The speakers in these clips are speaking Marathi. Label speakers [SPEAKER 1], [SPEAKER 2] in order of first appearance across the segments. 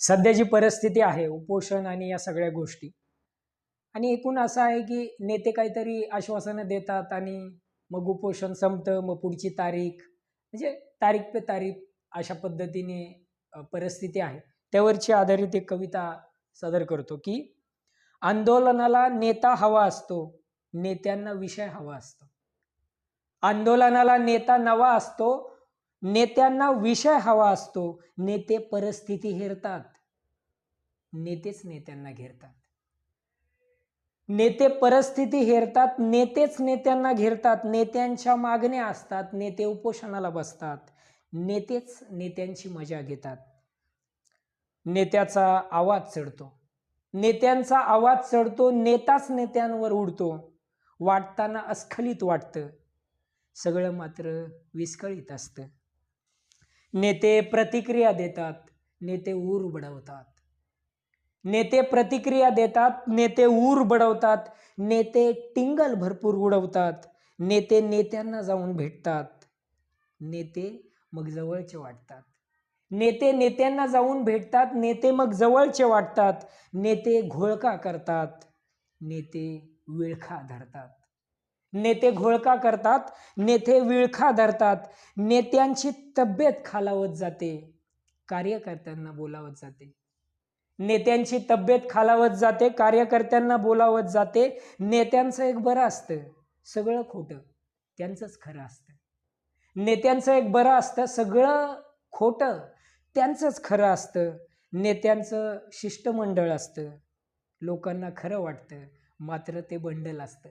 [SPEAKER 1] सध्या जी परिस्थिती आहे उपोषण आणि या सगळ्या गोष्टी. आणि एकूण असं आहे की नेते काहीतरी आश्वासनं देतात आणि मग उपोषण संपतं मग पुढची तारीख म्हणजे तारीख पे तारीख अशा पद्धतीने परिस्थिती आहे. त्यावरची आधारित एक कविता सादर करतो की आंदोलनाला नेता हवा असतो नेत्यांना विषय हवा असतो. आंदोलनाला नेता नवा असतो नेत्यांना विषय हवा असतो. नेते परिस्थिती हेरतात. नेतेच नेत्यांना घेरतात. नेते परिस्थिती हेरतात. नेतेच नेत्यांना घेरतात. नेत्यांच्या मागण्या असतात. नेते उपोषणाला बसतात. नेतेच नेत्यांची मजा घेतात. नेत्याचा आवाज चढतो. नेत्यांचा आवाज चढतो. नेताच नेत्यांवर उडतो. वाटताना अस्खलित वाटतं. सगळं मात्र विस्कळीत असतं. नेते प्रतिक्रिया देतात नेते ऊर बडवतात नेते प्रतिक्रिया देतात नेते ऊर बडवतात नेते टिंगल भरपूर उडवतात नेते नेत्यांना जाऊन भेटतात नेते मग जवळचे वाटतात. नेते नेत्यांना जाऊन भेटतात नेते मग जवळचे वाटतात नेते घोळका करतात नेते विळखा धरतात. नेते घोळका करतात नेते विळखा धरतात नेत्यांची तब्येत खालावत जाते कार्यकर्त्यांना बोलावत जाते. नेत्यांची तब्येत खालावत जाते कार्यकर्त्यांना बोलावत जाते नेत्यांचं एक बरं असतं सगळं खोटं त्यांचंच खरं असतं. नेत्यांचं एक बरं असतं सगळं खोटं त्यांचंच खरं असतं नेत्यांचं शिष्टमंडळ असतं लोकांना खरं वाटतं मात्र ते बंडल असतं.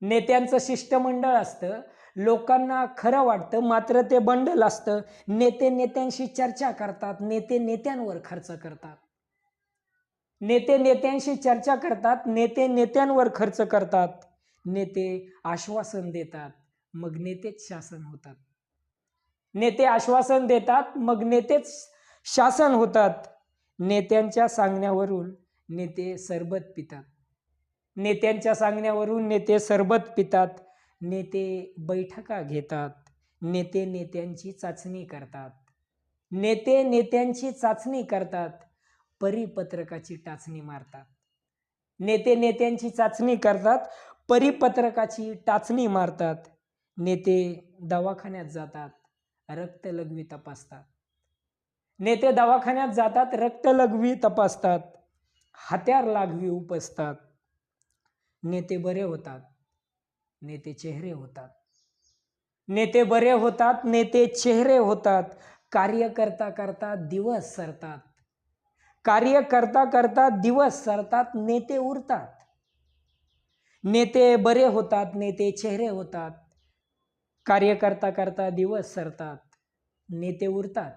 [SPEAKER 1] नेत्यांचं शिष्टमंडळ असतं लोकांना खरं वाटतं मात्र ते बंडल असतं. नेते नेत्यांशी चर्चा करतात नेते नेत्यांवर खर्च करतात. नेते नेत्यांशी चर्चा करतात नेते नेत्यांवर खर्च करतात. नेते आश्वासन देतात मग नेतेच शासन होतात. नेते आश्वासन देतात मग नेतेच शासन होतात. नेत्यांच्या सांगण्यावरून नेते सरबत पितात. नेत्यांच्या सांगण्यावरून नेते सरबत पितात नेते बैठका घेतात नेते नेत्यांची चाचणी करतात. नेते नेत्यांची चाचणी करतात परिपत्रकाची टाचणी मारतात. नेते नेत्यांची चाचणी करतात परिपत्रकाची टाचणी मारतात. नेते दवाखान्यात जातात रक्तलघवी तपासतात. नेते दवाखान्यात जातात रक्तलघवी तपासतात. हात्यार लागवी उपसतात. नेते बरे होतात नेते चेहरे होतात. नेते बरे होतात नेते चेहरे होतात. कार्य करता करता दिवस सरतात. कार्य करता करता दिवस सरतात नेते उरतात. नेते बरे होतात नेते चेहरे होतात. कार्य करता करता दिवस सरतात. नेते उरतात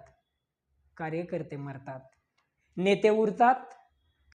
[SPEAKER 1] कार्यकर्ते मरतात. नेते उरतात